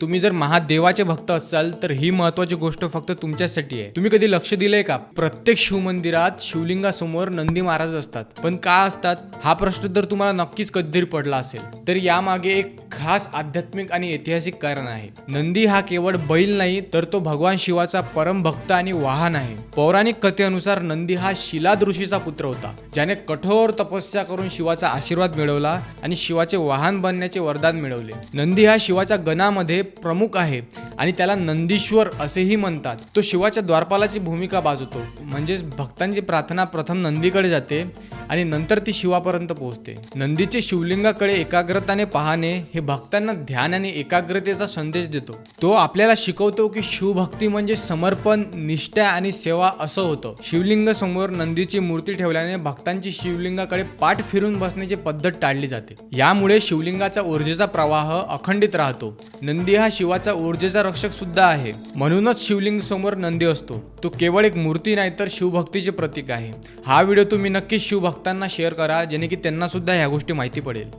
तुम्ही जर महादेवाचे भक्त असाल तर ही महत्वाची गोष्ट फक्त तुमच्यासाठी आहे. तुम्ही कधी लक्ष दिलंय का? प्रत्येक शिवमंदिरात शिवलिंगासमोर नंदी महाराज असतात. पण का असतात? हा प्रश्न तर तुम्हाला नक्कीच कधीतरी पडला असेल. तर यामागे एक खास आध्यात्मिक आणि ऐतिहासिक कारण आहे. नंदी हा केवळ बैल नाही तर तो भगवान शिवाचा परम भक्त आणि वाहन आहे. पौराणिक कथेनुसार नंदी हा शिलाद ऋषीचा पुत्र होता ज्याने कठोर तपस्या करून शिवाचा आशीर्वाद मिळवला आणि शिवाचे वाहन बनण्याचे वरदान मिळवले. नंदी हा शिवाच्या गणामध्ये प्रमुख आहे आणि त्याला नंदीश्वर असेही म्हणतात. तो शिवाच्या द्वारपालाची भूमिका बाजवतो. म्हणजेच भक्तांची प्रार्थना प्रथम नंदीकडे जाते. आणि नंतर ती शिवापर्यंत पोहोचते. नंदीचे शिवलिंगाकडे एकाग्रताने पाहणे हे भक्तांना ध्यान आणि एकाग्रतेचा संदेश देतो. तो आपल्याला शिकवतो की शिवभक्ती म्हणजे समर्पण निष्ठा आणि सेवा असं होतं. शिवलिंग समोर नंदीची मूर्ती ठेवल्याने भक्तांची शिवलिंगाकडे पाठ फिरून बसण्याची पद्धत टाळली जाते. यामुळे शिवलिंगाचा ऊर्जेचा प्रवाह अखंडित राहतो. नंदी हा शिवाचा ऊर्जेचा रक्षक सुद्धा आहे. म्हणूनच शिवलिंग समोर नंदी असतो. तो केवळ एक मूर्ती नाही तर शिवभक्तीचे प्रतीक आहे. हा व्हिडिओ तुम्ही नक्कीच भक्तांना शेअर करा जेणे की त्यांनासुद्धा ह्या गोष्टी माहिती पडेल.